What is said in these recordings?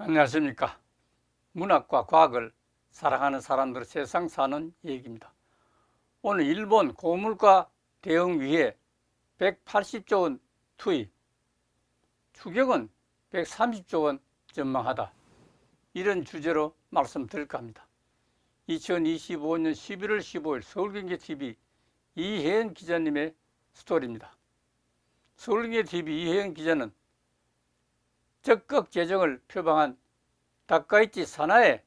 안녕하십니까. 문학과 과학을 사랑하는 사람들 세상 사는 얘기입니다. 오늘 일본 고물가 대응 위해 180조 원 투입, 추경은 130조 원 전망하다. 이런 주제로 말씀드릴까 합니다. 2025년 11월 15일 서울경제TV 이혜연 기자님의 스토리입니다. 서울경제TV 이혜연 기자는 적극 재정을 표방한 다카이치 산하에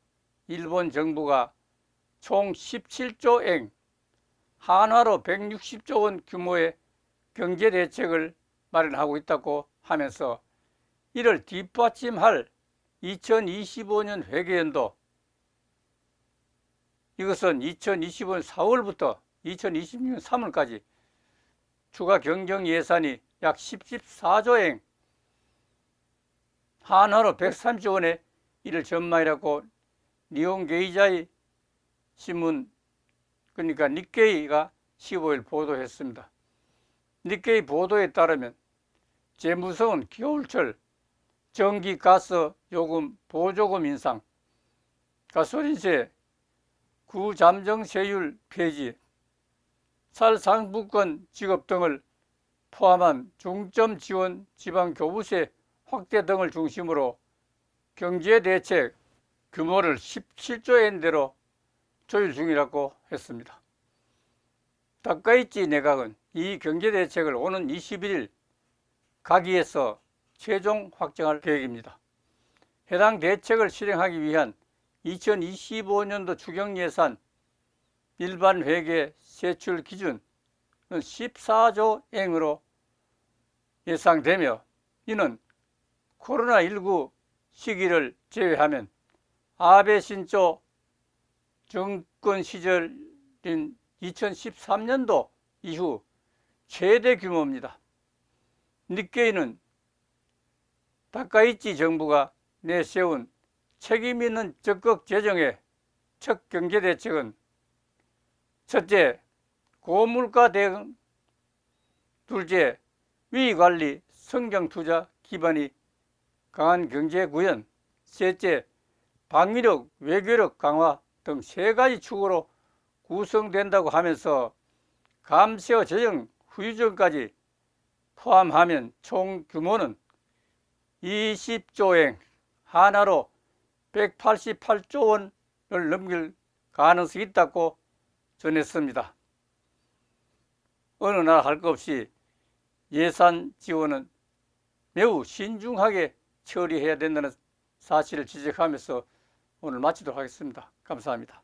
일본 정부가 총 17조엔 한화로 160조 원 규모의 경제 대책을 마련하고 있다고 하면서 이를 뒷받침할 2025년 회계연도 이것은 2025년 4월부터 2026년 3월까지 추가 경정 예산이 약 14조엔 한화로 130조 원의 이를 전망이라고 니온 게이자이 신문 그러니까 니케이가 15일 보도했습니다. 니케이 보도에 따르면 재무성은 겨울철 전기 가스 요금 보조금 인상, 가솔린세 구잠정세율 폐지, 살상부권 지급 등을 포함한 중점 지원 지방 교부세 확대 등을 중심으로 경제 대책 규모를 17조 엔대로 조율 중이라고 했습니다. 다카이치 내각은 이 경제 대책을 오는 21일 가기에서 최종 확정할 계획입니다. 해당 대책을 실행하기 위한 2025년도 추경 예산 일반 회계 세출 기준은 14조 엔으로 예상되며 이는 코로나19 시기를 제외하면 아베 신조 정권 시절인 2013년도 이후 최대 규모입니다. 니케이는 다카이치 정부가 내세운 책임 있는 적극 재정의 첫 경제 대책은 첫째, 고물가 대응, 둘째, 위관리, 성장 투자 기반이 강한 경제 구현, 셋째, 방위력, 외교력 강화 등 세 가지 축으로 구성된다고 하면서 감세와 재정 후유증까지 포함하면 총 규모는 20조엔 하나로 188조 원을 넘길 가능성이 있다고 전했습니다. 어느 나라 할것 없이 예산 지원은 매우 신중하게 처리해야 된다는 사실을 지적하면서 오늘 마치도록 하겠습니다. 감사합니다.